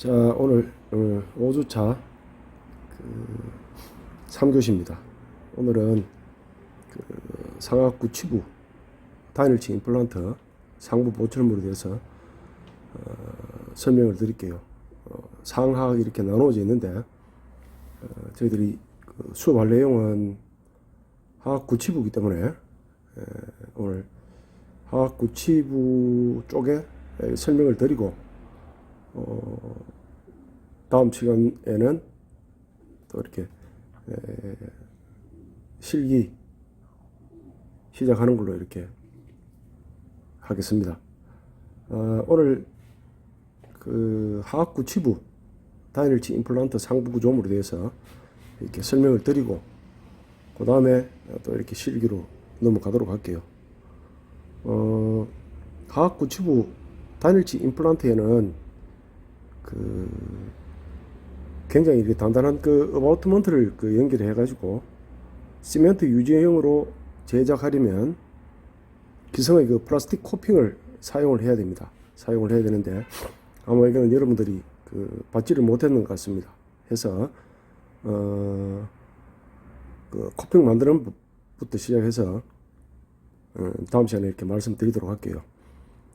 자, 오늘, 오늘 5주차 그 3교시입니다. 오늘은 그 상악구 치부 단일치 임플란트 상부 보철물에 대해서 어, 설명을 드릴게요. 어, 상하악 이렇게 나눠져 있는데 어, 저희들이 그 수업할 내용은 하악구 치부이기 때문에 에, 오늘 하악구 치부 쪽에 에, 설명을 드리고 어, 다음 시간에는 또 이렇게 에, 실기 시작하는 걸로 이렇게 하겠습니다. 어, 오늘 그 하악구 치부 단일치 임플란트 상부 구조물에 대해서 이렇게 설명을 드리고 그 다음에 또 이렇게 실기로 넘어가도록 할게요. 어, 하악구 치부 단일치 임플란트에는 그 굉장히 이렇게 단단한 그 어바우트먼트를 그 연결해 가지고 시멘트 유지형으로 제작하려면 기성의 그 플라스틱 코핑을 사용을 해야 됩니다. 사용을 해야 되는데 아마 이거는 여러분들이 그 받지를 못했는 것 같습니다. 해서 어, 그 코핑 만드는 부터 시작해서 어, 다음 시간에 이렇게 말씀드리도록 할게요.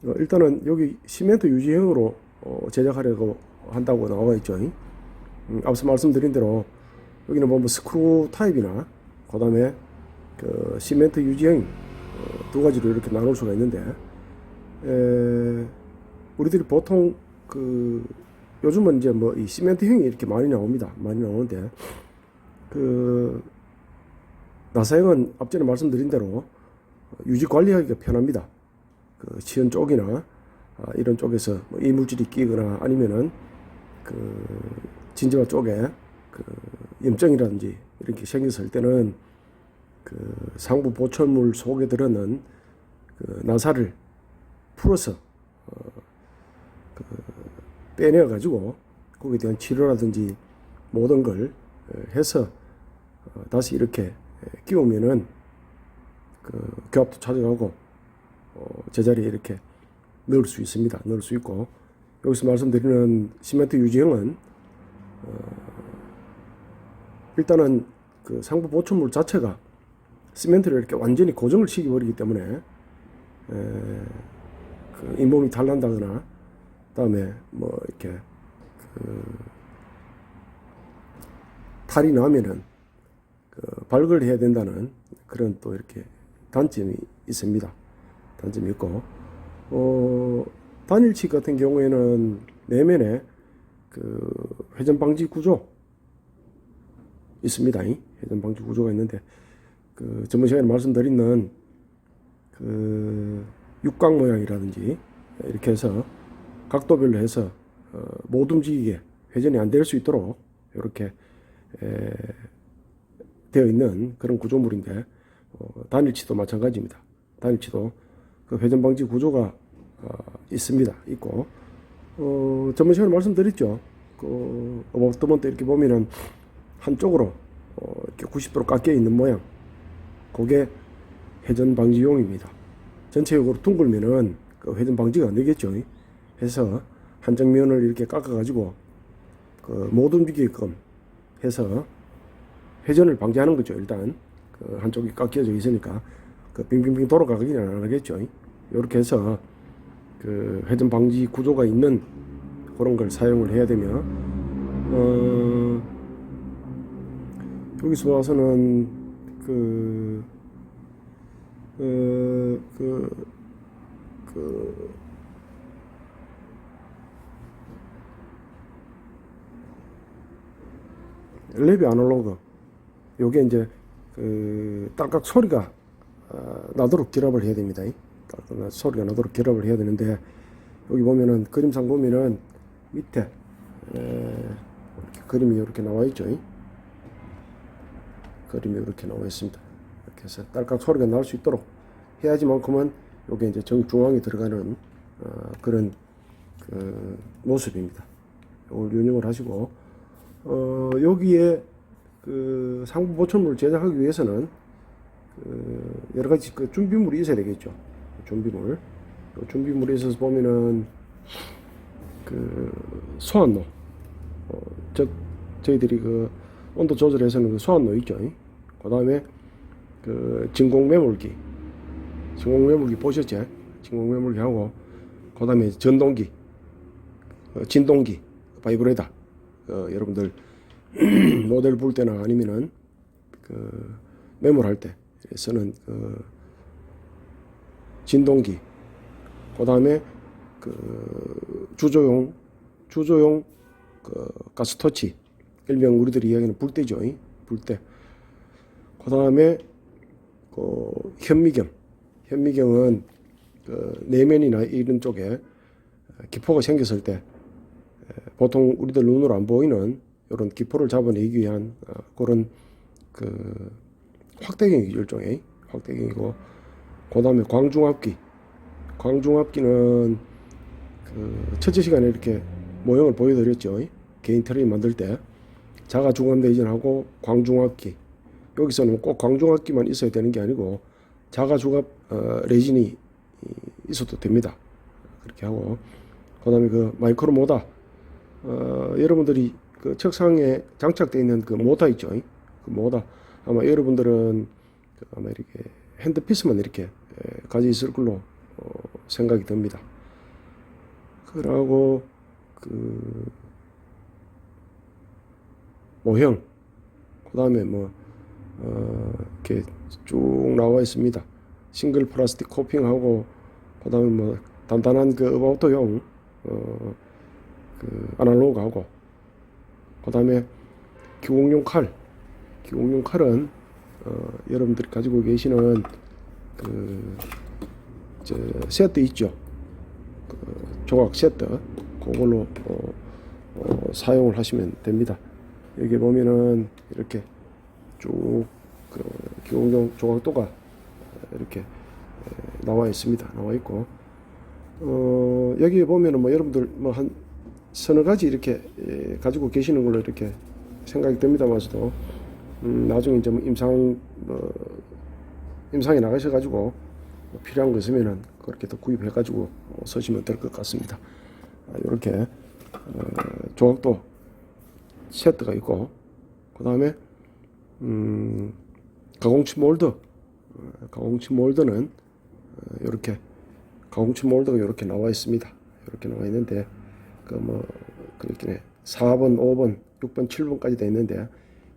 어, 일단은 여기 시멘트 유지형으로 어, 제작하려고 한다고 나와 있죠. 음, 앞서 말씀드린 대로 여기는 뭐, 뭐 스크루 타입이나 그다음에 그 시멘트 유지형 어, 두 가지로 이렇게 나눌 수가 있는데 에, 우리들이 보통 그 요즘은 이제 뭐 이 시멘트형이 이렇게 많이 나옵니다. 많이 나오는데 그 나사형은 앞전에 말씀드린 대로 유지 관리하기가 편합니다. 그 치연 쪽이나 아, 이런 쪽에서 뭐 이물질이 끼거나 아니면은 그 진지마 쪽에 그 염증이라든지 이렇게 생겼을 때는 그 상부 보철물 속에 들어는 그 나사를 풀어서 어, 그 빼내 가지고 거기에 대한 치료라든지 모든 걸 어, 해서 어, 다시 이렇게 끼우면은 그 교합도 찾아가고 어, 제자리에 이렇게 넣을 수 있습니다. 넣을 수 있고 여기서 말씀드리는 시멘트 유지형은 어, 일단은 그 상부 보충물 자체가 시멘트를 이렇게 완전히 고정을 시켜버리기 때문에 에, 그 잇몸이 달난다거나 그다음에 뭐 이렇게 그 탈이 나면은 그 발굴 해야 된다는 그런 또 이렇게 단점이 있습니다. 단점이 있고 어, 단일치 같은 경우에는 내면에 그 회전 방지 구조 있습니다. 이 회전 방지 구조가 있는데 그 전번 시간에 말씀드린 그 육각 모양이라든지 이렇게 해서 각도별로 해서 어, 못 움직이게 회전이 안 될 수 있도록 이렇게 에, 되어 있는 그런 구조물인데 어, 단일치도 마찬가지입니다. 단일치도 그 회전 방지 구조가 어, 있습니다. 있고 어, 전번 시간에 말씀드렸죠. 그 어버트먼 때 이렇게 보면은 한쪽으로 어, 이렇게 90도로 깎여 있는 모양. 그게 회전 방지용입니다. 전체적으로 둥글면은 그 회전 방지가 안 되겠죠. 해서 한쪽 면을 이렇게 깎아가지고 그 못 움직이게끔 해서 회전을 방지하는 거죠. 일단 그 한쪽이 깎여져 있으니까 그 빙빙빙 돌아가기는 안 하겠죠. 이렇게 해서 그 회전 방지 구조가 있는 그런 걸 사용을 해야 되며 어, 여기서 와서는 그, 그, 그, 그, 랩이 아날로그 요게 이제 그 딸깍 소리가 어, 나도록 결합을 해야 됩니다. 소리가 나도록 결합을 해야 되는데 여기 보면은 그림상 보면은 밑에 에, 이렇게 그림이 이렇게 나와 있죠. 그림이 이렇게 나와 있습니다. 이렇게 해서 딸깍 소리가 날 수 있도록 해야지만큼은 요게 이제 정중앙에 들어가는 어, 그런 그 모습입니다. 이걸 유념을 하시고 어, 여기에 그 상부 보철물을 제작하기 위해서는 그 여러 가지 그 준비물이 있어야 되겠죠. 준비물. 그 준비물에 있어서 보면은 그 소환로, 즉 저희들이 그 온도 조절해서는 그 소환로 있죠. 그 다음에 그 진공 매몰기, 진공 매몰기 보셨죠? 진공 매몰기 하고 그 다음에 전동기, 어, 진동기, 바이브레다. 어, 여러분들 모델 볼 때나 아니면은 그 매몰할 때 쓰는 그 진동기, 그 다음에 그 주조용 주조용 그 가스터치. 일명 우리들이 이야기하는 불대죠 이? 불대. 그 다음에 그 현미경. 현미경은 그 내면이나 이런 쪽에 기포가 생겼을 때 보통 우리들 눈으로 안 보이는 이런 기포를 잡아내기 위한 어, 그런 그 확대경이 일종의 확대경이고 그 다음에 광중압기 광중압기는 그 첫째 시간에 이렇게 모형을 보여드렸죠. 개인 트레인 만들 때 자가 중압 내진하고 광중압기 여기서는 꼭 광중압기만 있어야 되는 게 아니고 자가 중압 어, 레진이 있어도 됩니다. 그렇게 하고 그 다음에 그 마이크로 모다 어, 여러분들이 그 책상에 장착되어 있는 그 모다 있죠. 그 모다 아마 여러분들은 그 아마 이렇게 핸드피스만 이렇게 에, 가지고 있을 걸로 어, 생각이 듭니다. 그러고 그 모형 그다음에 뭐 어, 이렇게 쭉 나와 있습니다. 싱글 플라스틱 코핑하고 그다음에 뭐 단단한 그 어바우터용 어, 그 아날로그하고 그다음에 기공용 칼기 공용 칼은 어, 여러분들이 가지고 계시는 그저 세트 있죠. 그 조각 세트 그걸로 어, 어, 사용을 하시면 됩니다. 여기 보면은 이렇게 쭉 그 기공용 조각도가 이렇게 에, 나와 있습니다. 나와 있고 어, 여기 보면은 뭐 여러분들 뭐 한 서너 가지 이렇게 에, 가지고 계시는 걸로 이렇게 생각이 됩니다만서도 음, 나중에 이제 뭐 임상 뭐 임상에 나가셔가지고 뭐 필요한 거 있으면은 그렇게 더 구입해가지고 어, 쓰시면 될 것 같습니다. 아, 이렇게 어, 조각도 세트가 있고 그 다음에 음, 가공치 몰드 어, 가공치 몰드는 이렇게 가공치 몰드가 이렇게 나와 있습니다. 이렇게 나와 있는데 그 뭐 그렇게 4번, 5번, 6번, 7번까지 돼 있는데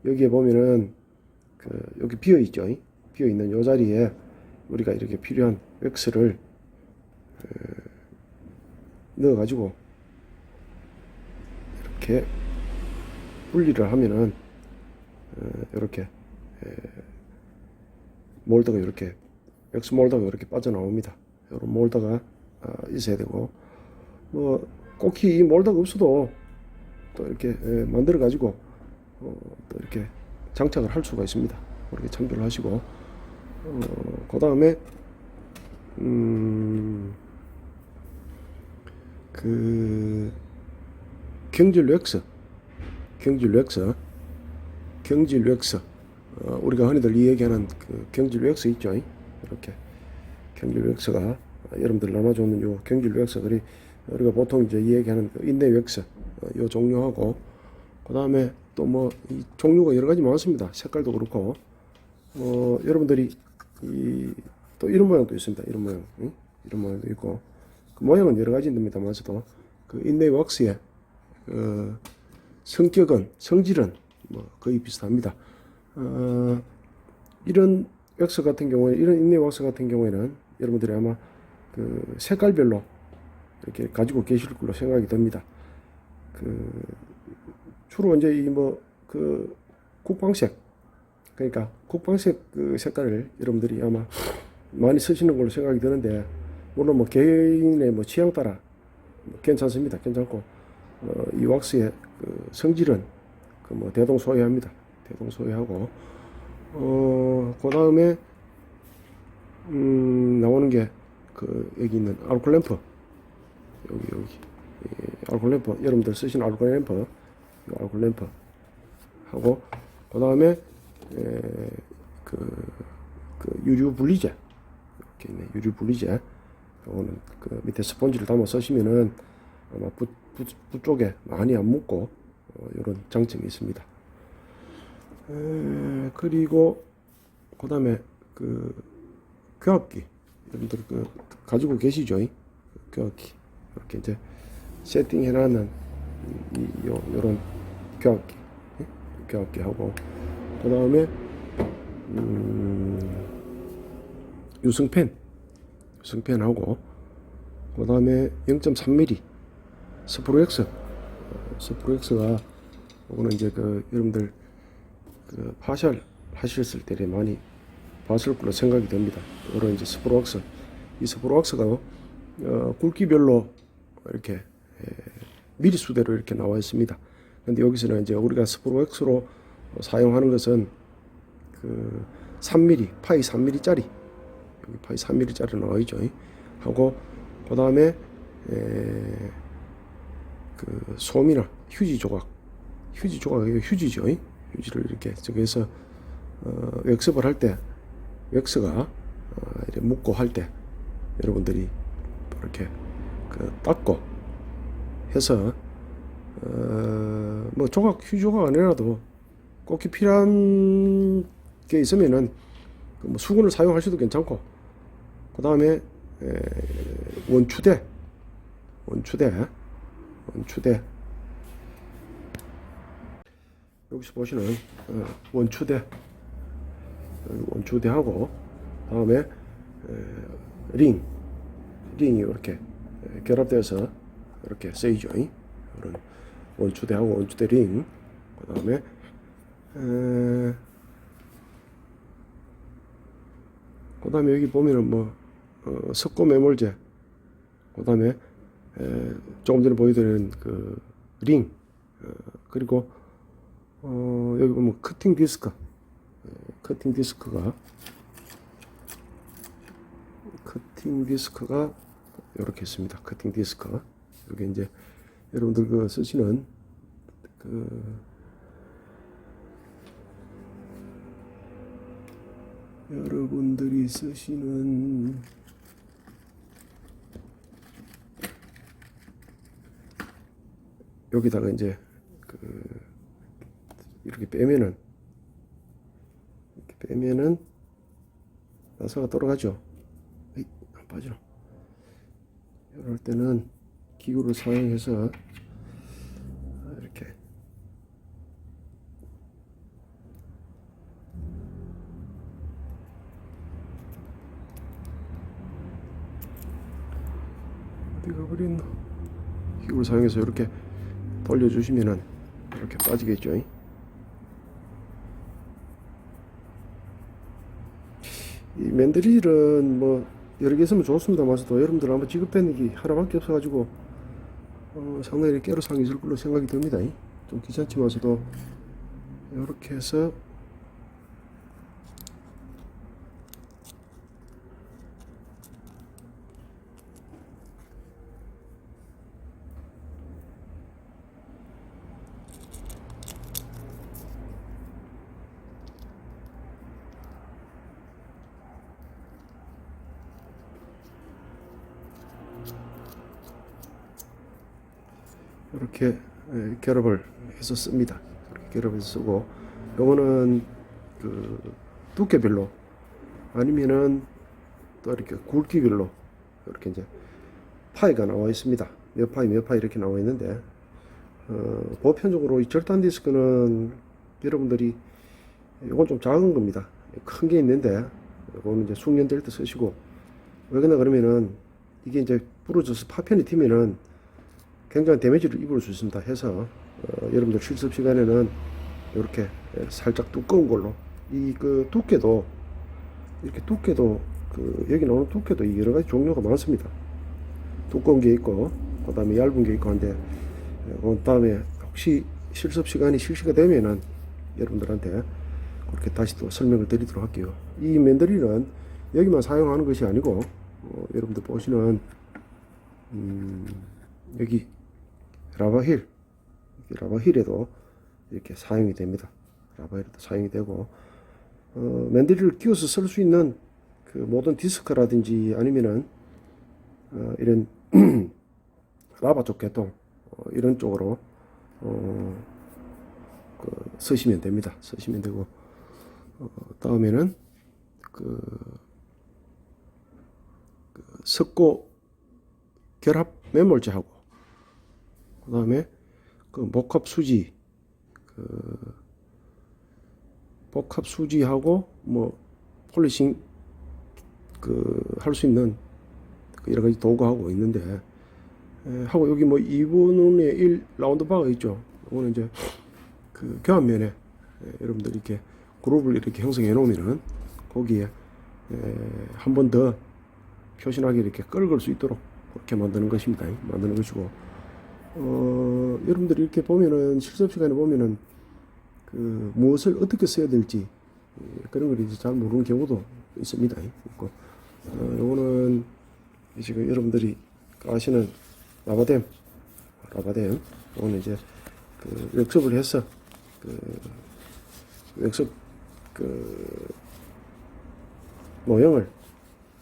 여기에 보면은 그 여기 비어 있죠. 비어 있는 요 자리에 우리가 이렇게 필요한 웩스를 넣어 가지고 이렇게 분리를 하면은 어, 이렇게 에, 몰드가 이렇게 엑스 몰드가 이렇게 빠져나옵니다. 이런 몰드가 아, 있어야 되고 뭐 꼭히 이 몰드가 없어도 또 이렇게 에, 만들어 가지고 어, 또 이렇게 장착을 할 수가 있습니다. 그렇게 참조를 하시고. 어, 그 다음에 음, 그 경질 렉스 경질 렉스 경질 렉스 어, 우리가 흔히들 이야기하는 그 경질 렉스 있죠? 이렇게. 경질 렉스가 여러분들 나눠주는 요 경질 렉스들이 우리가 보통 이제 이야기하는 그 인내 렉스 어, 요 종류하고. 그 다음에 또뭐이 종류가 여러 가지 많습니다 색깔도 그렇고 어, 여러분들이 이, 또 이런 모양도 있습니다. 이런 모양, 응? 이런 모양도 있고 그 모양은 여러 가지입니다만서도 그 인레이 왁스의 그 성격은 성질은 뭐 거의 비슷합니다. 어, 이런 왁스 같은 경우에 이런 인레이 왁스 같은 경우에는 여러분들이 아마 그 색깔별로 이렇게 가지고 계실 걸로 생각이 됩니다. 그 주로 이제 이 뭐 그 국방색 그러니까 국방색 그 색깔을 여러분들이 아마 많이 쓰시는 걸로 생각이 드는데 물론 뭐 개인의 뭐 취향 따라 뭐 괜찮습니다. 괜찮고 어, 이 왁스의 그 성질은 그 뭐 대동소이합니다. 대동소이하고 어 그 다음에 음 나오는 게 그 여기 있는 알콜 램프 여기 여기 이 알콜 램프 여러분들 쓰시는 알콜 램프 이 알콜 램프 하고 그 다음에 에, 그, 그 유류 분리제 이렇게 있네 유류 분리제 요거는 그 밑에 스펀지를 담아 쓰시면은 아마 붓, 붓, 붓 쪽에 많이 안 묻고 이런 장점이 있습니다. 에, 그리고 그다음에 그 교합기 여러분들 그 가지고 계시죠? 이? 교합기 이렇게 이제 세팅해놓는 이, 이, 요, 요런 교합기 예? 교합기 하고 그 다음에 음, 유승펜 유승펜 하고 그 다음에 0.3mm 스프로엑스 스프로엑스가 이거는 이제 그 여러분들 그 파셜 하셨을 때 많이 봤을 걸로 생각이 됩니다. 이런 이제 스프로왁스 이 스프로왁스가 어, 굵기별로 이렇게 에, 미리 수대로 이렇게 나와 있습니다. 근데 여기서는 이제 우리가 스프로왁스로 사용하는 것은 그 3mm 파이 3mm짜리 여기 파이 3mm짜리 나와 있죠. 하고 그 다음에 그 솜이나 휴지 조각 휴지 조각 이거 휴지죠. 휴지를 이렇게 저기서 어, 웩습을 할 때 웩스가 어, 이렇게 묶고 할 때 여러분들이 이렇게 그 닦고 해서 어, 뭐 조각 휴지 조각 아니라도 꼭 필요한 게 있으면은 그뭐 수건을 사용하셔도 괜찮고 그 다음에 원추대 원추대 원추대. 여기서 보시는 어, 원추대 원추대하고 다음에 에, 링 링이 이렇게 에, 결합돼서 이렇게 쓰이죠 이런 원추대하고 원추대 링. 그 다음에 에, 그다음에 여기 보면은 뭐 어, 석고 매몰제. 그 다음에 에, 조금 전에 보여드린 그 링. 어, 그리고 어, 여기 보면 커팅 디스크. 에, 커팅 디스크가 커팅 디스크가 이렇게 있습니다. 커팅 디스크 여기 이제 여러분들 그 쓰시는 그 여러분들이 쓰시는 여기다가 이제 그 이렇게 빼면은 이렇게 빼면은 나사가 돌아가죠. 에이, 안 빠져. 이럴 때는 기구를 사용해서 이렇게 어디가 버렸노? 기구를 사용해서 이렇게 돌려주시면은 이렇게 빠지겠죠. 이 맨드릴은 뭐 여러 개 있으면 좋습니다만서도 여러분들 아마 지급되는 게 하나밖에 없어가지고 어, 상당히 깨로상이 있을 걸로 생각이 듭니다. 이. 좀 귀찮지만서도 이렇게 해서 이렇게 예, 결합을 해서 씁니다. 결합해서 쓰고 요거는 그 두께별로 아니면은 또 이렇게 굵기별로 이렇게 이제 파이가 나와 있습니다. 몇 파이 몇 파이 이렇게 나와 있는데 어, 보편적으로 이 절단 디스크는 여러분들이 이건 좀 작은 겁니다. 큰 게 있는데 이거는 이제 숙련될 때 쓰시고 왜 그러냐 그러면은 이게 이제 부러져서 파편이 튀면은 굉장히 데미지를 입을 수 있습니다. 해서 어, 여러분들 실습 시간에는 이렇게 살짝 두꺼운 걸로 이 그 두께도 이렇게 두께도 그 여기 나오는 두께도 여러 가지 종류가 많습니다. 두꺼운 게 있고 그 다음에 얇은 게 있고 한데 그 다음에 혹시 실습 시간이 실시가 되면은 여러분들한테 그렇게 다시 또 설명을 드리도록 할게요. 이 맨드릴은 여기만 사용하는 것이 아니고 어, 여러분들 보시는 음, 여기 라바힐 라바힐에도 이렇게 사용이 됩니다. 라바힐에도 사용이 되고 어, 맨드릴을 끼워서 쓸 수 있는 그 모든 디스크라든지 아니면은 어, 이런 라바 쪽 계통 어, 이런 쪽으로 어, 그 쓰시면 됩니다. 쓰시면 되고 어, 다음에는 그, 그 석고 결합 매몰제하고 그 다음에 그 목합 수지 그 복합 수지하고 뭐 폴리싱 그 할 수 있는 그 여러 가지 도구하고 있는데 에, 하고 여기 뭐 2분의 1 라운드 바가 있죠. 이거는 이제 그 교환면에 에, 여러분들 이렇게 그룹을 이렇게 형성해 놓으면은 거기에 한 번 더 표신하게 이렇게 끌걸 수 있도록 그렇게 만드는 것입니다. 만드는 것이고 어, 여러분들이 이렇게 보면은 실습 시간에 보면은 그 무엇을 어떻게 써야 될지 예, 그런 걸 이제 잘 모르는 경우도 있습니다. 있고 어, 요거는 지금 여러분들이 아시는 라바뎀 라바뎀 요거는 이제 그 웹섭을 해서 그 웹섭 그 모형을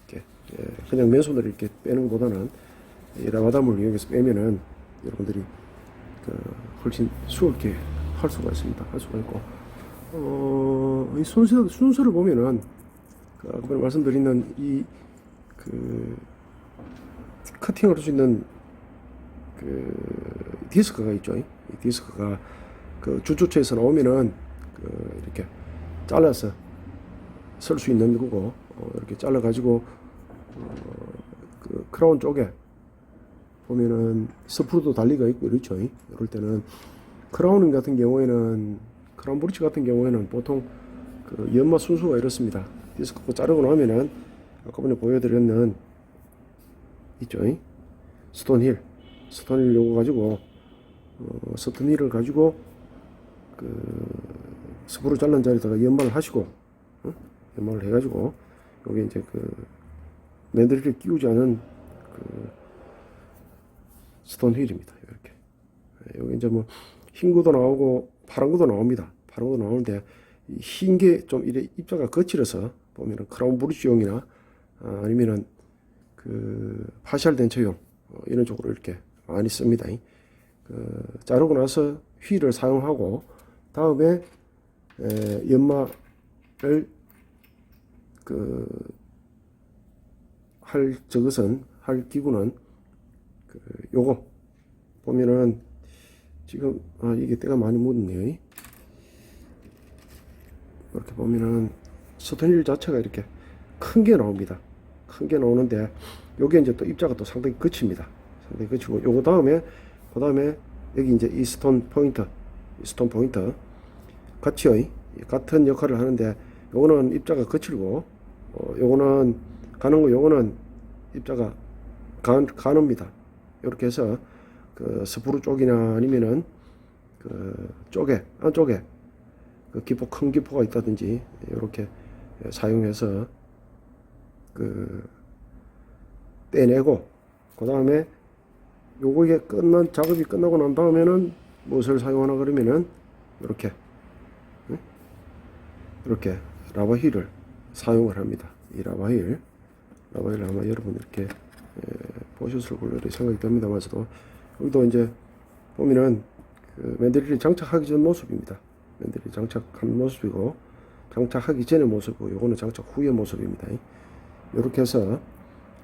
이렇게 예, 그냥 맨손으로 이렇게 빼는 것보다는 이 라바담을 이용해서 빼면은 여러분들이 그 훨씬 수월하게 할 수가 있습니다. 할 수가 있고 어, 이 순서 순서를 보면은 그 아까 말씀드리는 이 그 커팅을 할 수 있는 그 디스크가 있죠. 이 디스크가 그 주초체에서 나오면은 그 이렇게 잘라서 쓸 수 있는 거고 어, 이렇게 잘라 가지고 어, 그 크라운 쪽에 보면은 스프루도 달리가 있고 이렇죠. 이럴 때는 크라운 같은 경우에는 크라운 브리치 같은 경우에는 보통 그 연마 순수가 이렇습니다. 디스크 자르고 나면은 아까 전에 보여드렸는 있죠. 스톤힐 스톤힐 요거 가지고 어, 스톤힐을 가지고 그 스프루 잘른 자리에다가 연마를 하시고 어? 연마를 해가지고 여기 이제 그 맨들리를 끼우지 않은 그 스톤 휠입니다. 이렇게 여기 이제 뭐 흰 구도 나오고 파란 구도 나옵니다. 파란 구도 나오는데 흰 게 좀 이래 입자가 거칠어서 보면은 크라운 브루치용이나 아, 아니면은 그 파셜 덴처용 어, 이런 쪽으로 이렇게 많이 씁니다. 그 자르고 나서 휠을 사용하고 다음에 에, 연마를 그 할 저것은 할 기구는 그 요거 보면은 지금 아 이게 때가 많이 묻었네요. 이렇게 보면은 스톤힐 자체가 이렇게 큰 게 나옵니다. 큰 게 나오는데 요게 이제 또 입자가 또 상당히 거칩니다. 상당히 거치고 요거 다음에 그 다음에 여기 이제 이 스톤 포인트, 이 스톤 포인트 같이요. 같은 역할을 하는데 요거는 입자가 거칠고 어, 요거는 가는 거 요거는 입자가 가, 가놉니다. 이렇게 해서 그 스프루 쪽이나 아니면은 그 쪽에 안쪽에 그 기포 큰 기포가 있다든지 이렇게 사용해서 그 떼내고 그 다음에 요거에 끝난 작업이 끝나고 난 다음에는 무엇을 사용하나 그러면은 이렇게 이렇게 라바 휠을 사용을 합니다. 이 라바 휠 라바 휠 아마 여러분 이렇게 에, 보셨을 걸로 생각이 듭니다만서도 여기도 이제 보면은 그 맨들리를 장착하기 전 모습입니다. 맨들리 장착한 모습이고 장착하기 전의 모습이고 요거는 장착 후의 모습입니다. 이렇게 해서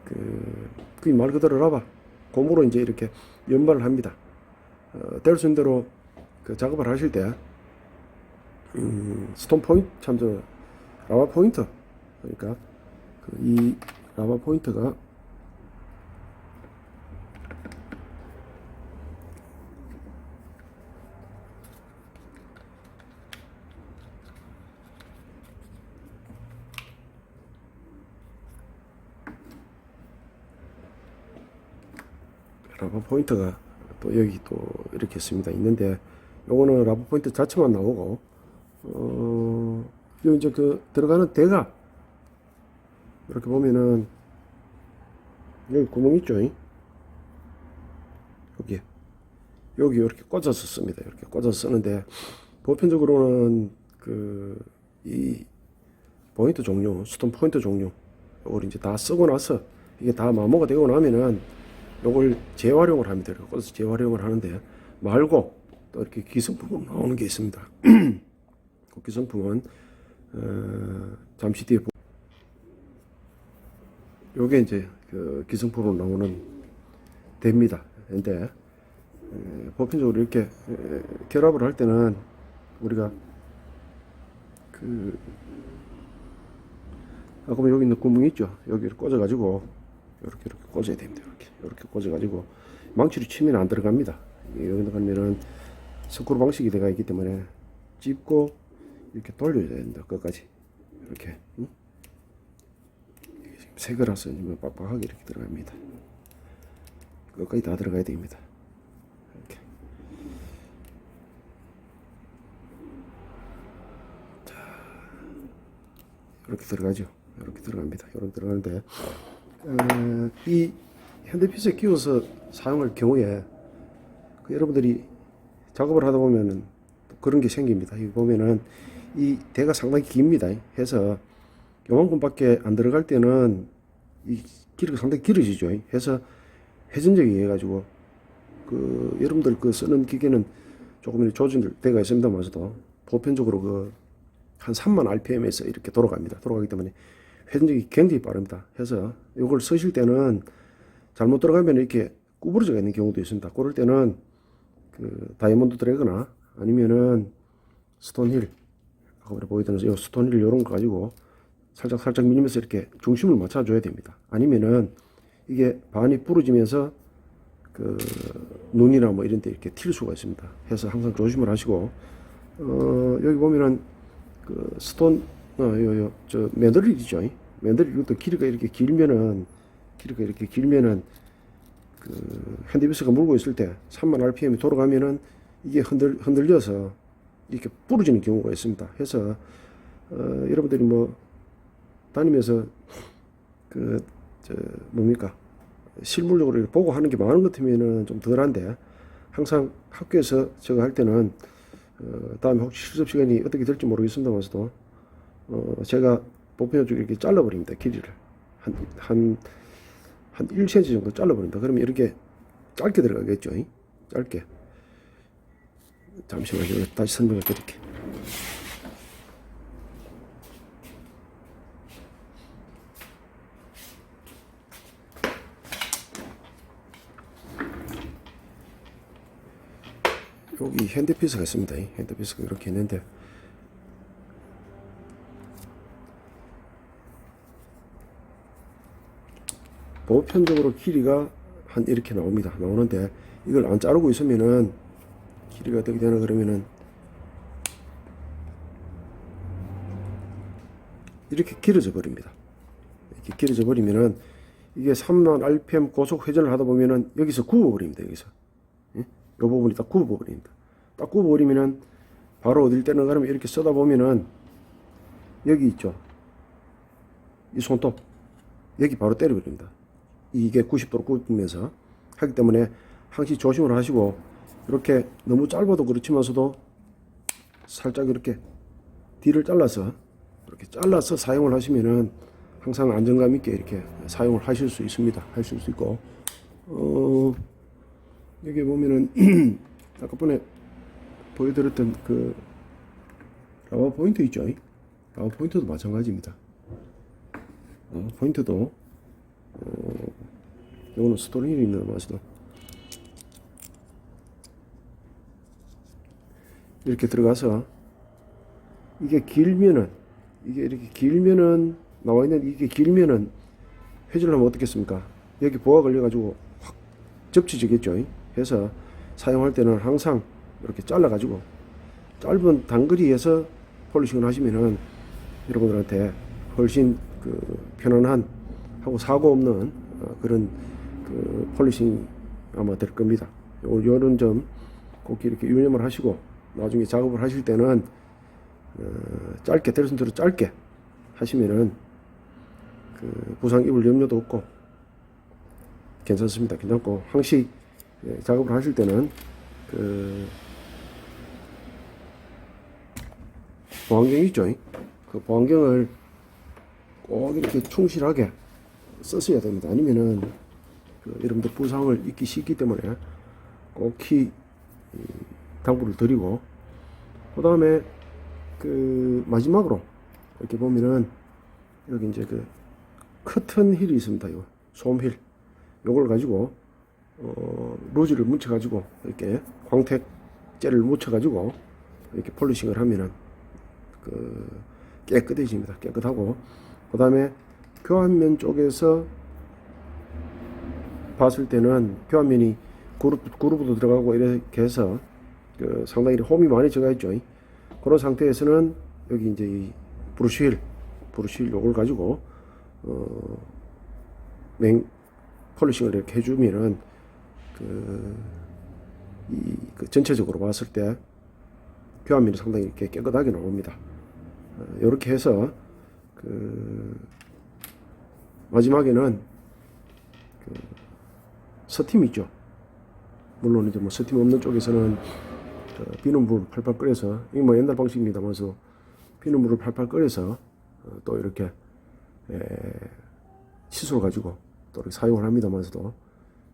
그, 그말 그대로 라바 고무로 이제 이렇게 연발을 합니다. 어, 될수 있는 대로 그 작업을 하실 때 음, 스톤 포인트 참저 라바 포인트 그러니까 그 이 라바 포인트가 라바 포인트가 또 여기 또 이렇게 있습니다. 있는데 요거는 라바 포인트 자체만 나오고 어, 요 이제 그 들어가는 대가 이렇게 보면은 여기 구멍 있죠? 여기 여기 이렇게 꽂아서 씁니다. 이렇게 꽂아서 쓰는데 보편적으로는 그 이 포인트 종류, 스톤 포인트 종류 요걸 이제 다 쓰고 나서 이게 다 마모가 되고 나면은 요걸 재활용을 합니다. 이렇게 꽂아서 재활용을 하는데 말고 또 이렇게 기성품으로 나오는 게 있습니다. 그 기성품은 어, 잠시 뒤에 보- 요게 이제 그 기성품으로 나오는 대입니다. 근데 에, 보편적으로 이렇게 에, 결합을 할 때는 우리가 그 아까 여기 있는 구멍이 있죠. 여기를 꽂아가지고 이렇게 이렇게 꽂아야 됩니다. 이렇게 이렇게 꽂아가지고 망치로 치면 안 들어갑니다. 이게 여기 들어가면은 스크루 방식이 되어 있기 때문에 찝고 이렇게 돌려야 된다. 끝까지 이렇게 응? 새 거라서 지금 빡빡하게 이렇게 들어갑니다. 끝까지 다 들어가야 됩니다. 이렇게. 이렇게 들어가죠. 이렇게 들어갑니다. 이렇게 들어가는데 어, 이 핸드피스에 끼워서 사용할 경우에 그 여러분들이 작업을 하다 보면은 또 그런 게 생깁니다. 여기 보면은 이 대가 상당히 깁니다. 해서 요만큼밖에 안 들어갈 때는 이 길이가 상당히 길어지죠. 해서 회전적이 해가지고 그 여러분들 그 쓰는 기계는 조금 조정될 때가 있습니다만서도 보편적으로 그 한 3만 RPM에서 이렇게 돌아갑니다. 돌아가기 때문에 회전력이 굉장히 빠릅니다. 해서 이걸 쓰실 때는 잘못 들어가면 이렇게 구부러져 있는 경우도 있습니다. 그럴 때는 그 다이아몬드 드래그나 아니면은 스톤힐 아까 보여드린 이 스톤힐 이런 거 가지고 살짝 살짝 밀면서 이렇게 중심을 맞춰줘야 됩니다. 아니면은 이게 반이 부러지면서 그 눈이나 뭐 이런 데 이렇게 튈 수가 있습니다. 해서 항상 조심을 하시고 어 여기 보면은 그 스톤 어요요저 매드릴이죠. 매드릴 이것도 길이가 이렇게 길면은 길이가 이렇게 길면은 그 핸드비스가 물고 있을 때 3만 RPM이 돌아가면은 이게 흔들 흔들려서 이렇게 부러지는 경우가 있습니다. 해서 어 여러분들이 뭐 다니면서 그 저 뭡니까 실물적으로 보고 하는 게 많은 것 같으면은 좀 덜한데 항상 학교에서 제가 할 때는 어, 다음에 혹시 실습 시간이 어떻게 될지 모르겠습니다만서도 어, 제가 보편적으로 이렇게 잘라버립니다 길이를. 한 한 한 1cm 정도 잘라버린다. 그러면 이렇게 짧게 들어가겠죠 이? 짧게. 잠시만요. 다시 설명을 드릴게요 여기 핸드피스가 있습니다. 이 핸드피스가 이렇게 있는데 보편적으로 길이가 한 이렇게 나옵니다. 나오는데 이걸 안 자르고 있으면은 길이가 어떻게 되나 그러면은 이렇게 길어져 버립니다. 이렇게 길어져 버리면은 이게 3만 RPM 고속 회전을 하다 보면은 여기서 굽어 버립니다. 여기서. 이 부분이 딱 굽어버립니다. 딱 굽어버리면은 바로 어딜 때는 그러면 이렇게 쓰다 보면은 여기 있죠. 이 손톱 여기 바로 때려버립니다. 이게 90도로 굽으면서 하기 때문에 항시 조심을 하시고 이렇게 너무 짧아도 그렇지만서도 살짝 이렇게 뒤를 잘라서 이렇게 잘라서 사용을 하시면은 항상 안정감 있게 이렇게 사용을 하실 수 있습니다. 하실 수 있고 어. 여기 보면은 아까 전에 보여드렸던 그 라바 포인트 있죠? 라바 포인트도 마찬가지입니다. 어, 포인트도 어, 이거는 스토리이 있는 맛이도 이렇게 들어가서 이게 길면은 이게 이렇게 길면은 나와 있는 이게 길면은 회전을 하면 어떻겠습니까? 여기 보아 걸려가지고 확 접치지겠죠? 해서 사용할 때는 항상 이렇게 잘라 가지고 짧은 단거리에서 폴리싱을 하시면은 여러분들한테 훨씬 그 편안한 하고 사고 없는 어, 그런 그 폴리싱 아마 될 겁니다. 요 요런 점 꼭 이렇게 유념을 하시고 나중에 작업을 하실 때는 어, 짧게 있도록 짧게 하시면은 그 부상 입을 염려도 없고 괜찮습니다. 괜찮고 항시 예, 작업을 하실 때는 그 보안경 있죠? 그 보안경을 꼭 이렇게 충실하게 썼어야 됩니다. 아니면은 그 여러분들 부상을 입기 쉽기 때문에 꼭히 이 당부를 드리고 그 다음에 그 마지막으로 이렇게 보면은 여기 이제 그 커튼 힐이 있습니다. 요 솜힐 요걸 가지고 어, 로즈를 묻혀 가지고 이렇게 광택제를 묻혀 가지고 이렇게 폴리싱을 하면은 그 깨끗해집니다. 깨끗하고 그 다음에 교환면 쪽에서 봤을 때는 교환면이 그룹 그룹으로 들어가고 이렇게 해서 그 상당히 홈이 많이 들어가 있죠. 그런 상태에서는 여기 이제 이 브루실 브루실 요걸 가지고 어맹 폴리싱을 이렇게 해주면은 그, 이, 그 전체적으로 봤을 때 교환면이 상당히 이렇게 깨끗하게 나옵니다. 어, 이렇게 해서 그 마지막에는 그 스팀 있죠. 물론 이제 뭐 스팀 없는 쪽에서는 그 비눗물 팔팔 끓여서 이게 뭐 옛날 방식입니다만서 비눗물을 팔팔 끓여서 어, 또 이렇게 에, 칫솔 가지고 또 이렇게 사용을 합니다만서도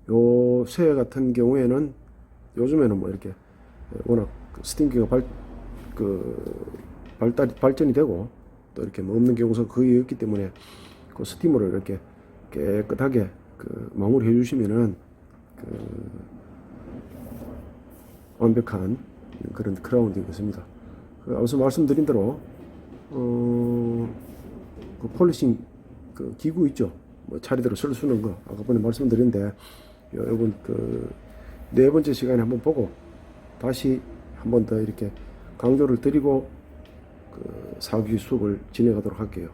요새 같은 경우에는 요즘에는 뭐 이렇게 워낙 그 스팀기가 발, 그 발달, 발전이 되고 또 이렇게 뭐 없는 경우가 거의 없기 때문에 그 스팀으로 이렇게 깨끗하게 그 마무리해 주시면은 그 완벽한 그런 크라운이 되겠습니다. 그 앞서 말씀드린 대로 어, 그 폴리싱 그 기구 있죠. 뭐 차례대로 쓸 수는 거 아까 전에 말씀드렸는데 여러분 그 네 번째 시간에 한번 보고 다시 한번 더 이렇게 강조를 드리고 그 사기 수업을 진행하도록 할게요.